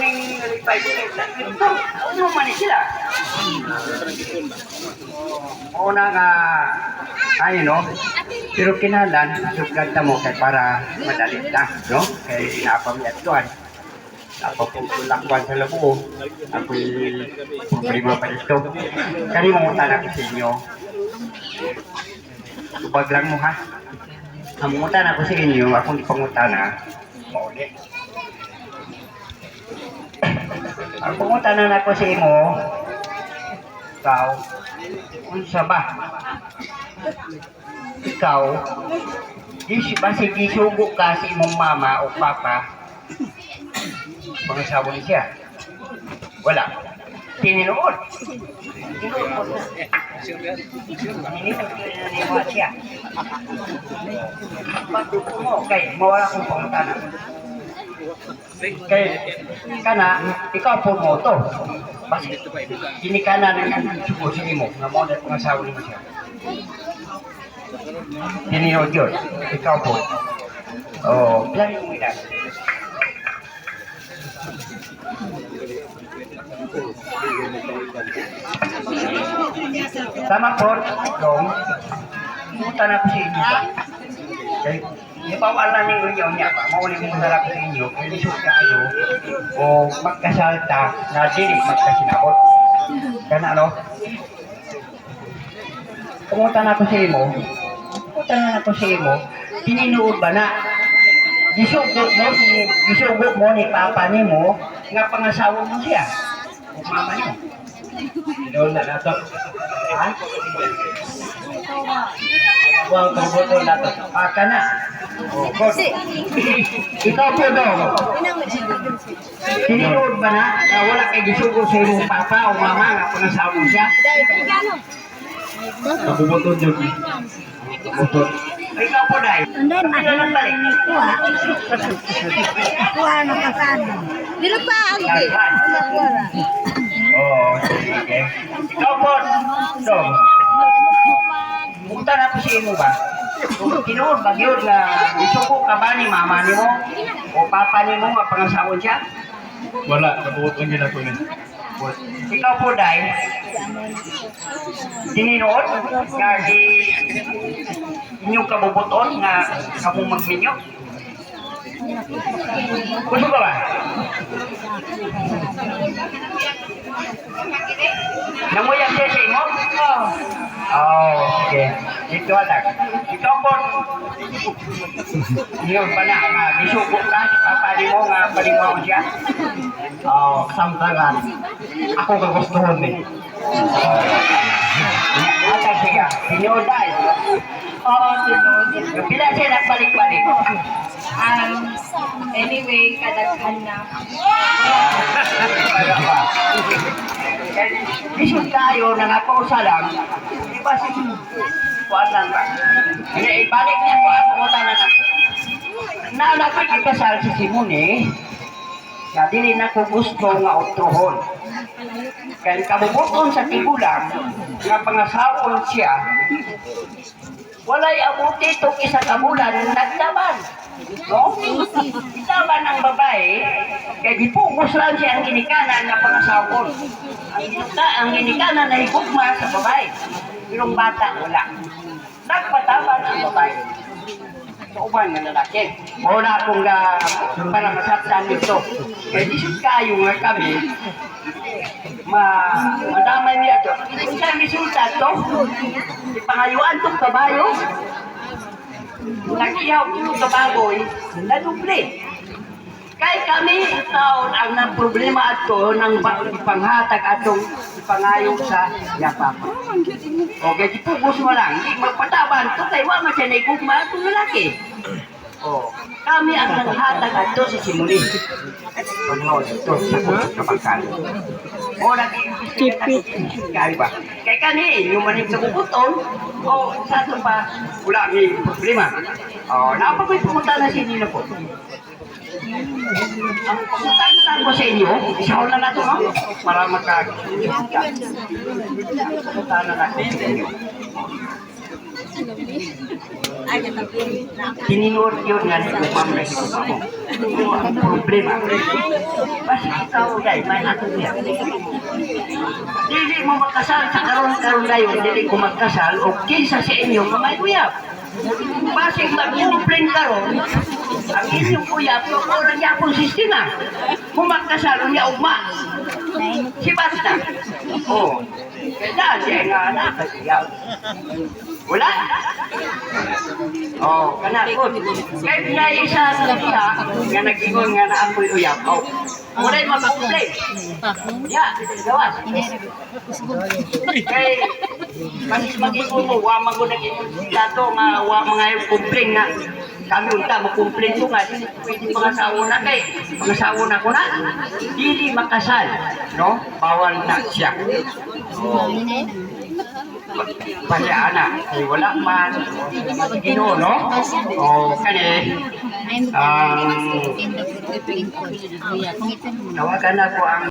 ning nalipay ko ito. Ano man ni sila? Oo na nga ay no. Pero kinalan sugad ta mo kay para madali ta, no? Kay napamiyat doan. Napapulakwan sa labo. Ako'y problema pa dito. Kani mo tanak sa inyo. Tubag lang mo ha. Hamungutan ako sa inyo, akong ipangutana. Mauli. Ang pangutanan ako sa imo, ikaw, unsa ba? Ikaw, di basi gisugo ka sa imong mama o papa, pangasawa ni siya. Wala. Na. Tininood mo siya. Pagduko mo, kay mawala kong pangutanan. Kay kana, ikaw po mo to. Basi, kini kana nang sugo sa imo, nga mo na pangasawa ni mo siya. Tininood yun. Ikaw po. Oh, plano mo yan. Tama po, dong. Pumunta na po sa inyo ba? Okay. Ipawala ninyo niya pa. Mauling mo na sa inyo. Kung gusto kayo o magkasalta na dili magkasinabot. Kana ano? Pumunta na ako sa imo. Pumunta na ako sa imo. Tininuod ba na? Gisugot mo, si- gisugot mo ni papa ni mo nga pangasawa mo siya. O mama niyo. Doon na nato. Ha? Wow, kaboto na to. Ah, kana. Oh. Ikaw po daw. Tininuod ba na na wala kay gisugo sa imong papa o mama nga pangasawa mo siya? Kabubuton yun. Kabubuton. Ikaw po, Day. Hindi, Kailan lang balik? Kuha. Kuha ng kasado. Dilo pa, Aldi. Wala. Oo, sige. Ikaw po. Punta na po si imo ba? Kung tinuod ba yun na isuko ka ba ni mama ni mo? O papa ni mo nga pangasawon siya? Wala, kabubuton yun ako ni. Ikaw po, Day. Tininood nga di inyong kabubuton nga kamong magminyo? Gusto ka ba? Namuyag siya sa imo? Oo. Oh, sige. Dito atak. Ikaw po. Yun pa na, nga, gisugo ka, papa di mo nga, palimaw siya. Oo, samtangan. Ako kagustuhan eh. Atag siya, sinyoday. Oo, tinod. Pila siya nagbalik-balik. Um, anyway, kadaghan na. Lisod tayo, nangakosa lang. Di ba si Kuan lang ba? Ibalik niya ko ang pangutanan ako. Naala ko ikasal si Simone, na dili na ko gusto nga utrohon. Kaya kabubuton sa tigulang, nga pangasawon siya, walay abuti itong isa ka bulan, nagdaman. No? Itaman ng babae, kaya gipugos lang siya ang ginikanan na pangasawon. Ang, ang ginikanan na higugma sa babae. Ang bata, wala. Nagpataban ang babae. Sa uban ng lalaki. Wala akong ga, para masaktan nito. Kaya di sud kayo nga kami, ma madamay niya to. Kung saan resulta to, ipangayuan tong kabayo, nagiyaw yung kababoy, naduble. Kay kami taon ang nang problema ato ng ba- ipanghatag atong ipangayo sa yapapa. O kaya pugos mo lang, di magpataban, to kay wa man siya naigugma atong lalaki. O, kami ang nanghatag ato si Simuli. Panahon ito sa kapagkan. O, nag-iimbestiga Kaya ba? Kay kani, yung manig sa kukuton, o sa ito pa, wala may problema. O, napakoy pumunta na si Nina po. Ang pagkakataon ko sa inyo, isaw na nato, no? Para magkakita. Punta na natin sa inyo. Tininor yun nga ni Kumam na si Kumam. Pero ang problema, basta ikaw dahil may ato niya. Dili mo magkasal sa karon-karon dayon, dili ko magkasal o kinsa sa inyo kamay uyab. Basig mag-complain karon, ang inyong so orang niya akong sistema. Kung magkasal, niya ugma. Si Basta. Oo. Kaya siya nga anak siya. Wala. Oh, kana ko. Kaya niya isa sa siya nga nag-ingon nga na ako'y uyab. Oh. Wala yung mapakulay. Ya, gawas. Kay panis mag-ingon mo, wa man ko nag-ingon dato nga wa mga yung complain nga kami unta nga dili pwede mga sawo na kay mga sawo na ko na dili makasal no bawal na siya Pasyana, ay wala man. Ginoo, no? O, kani, in the Philippines. tawagan ako ang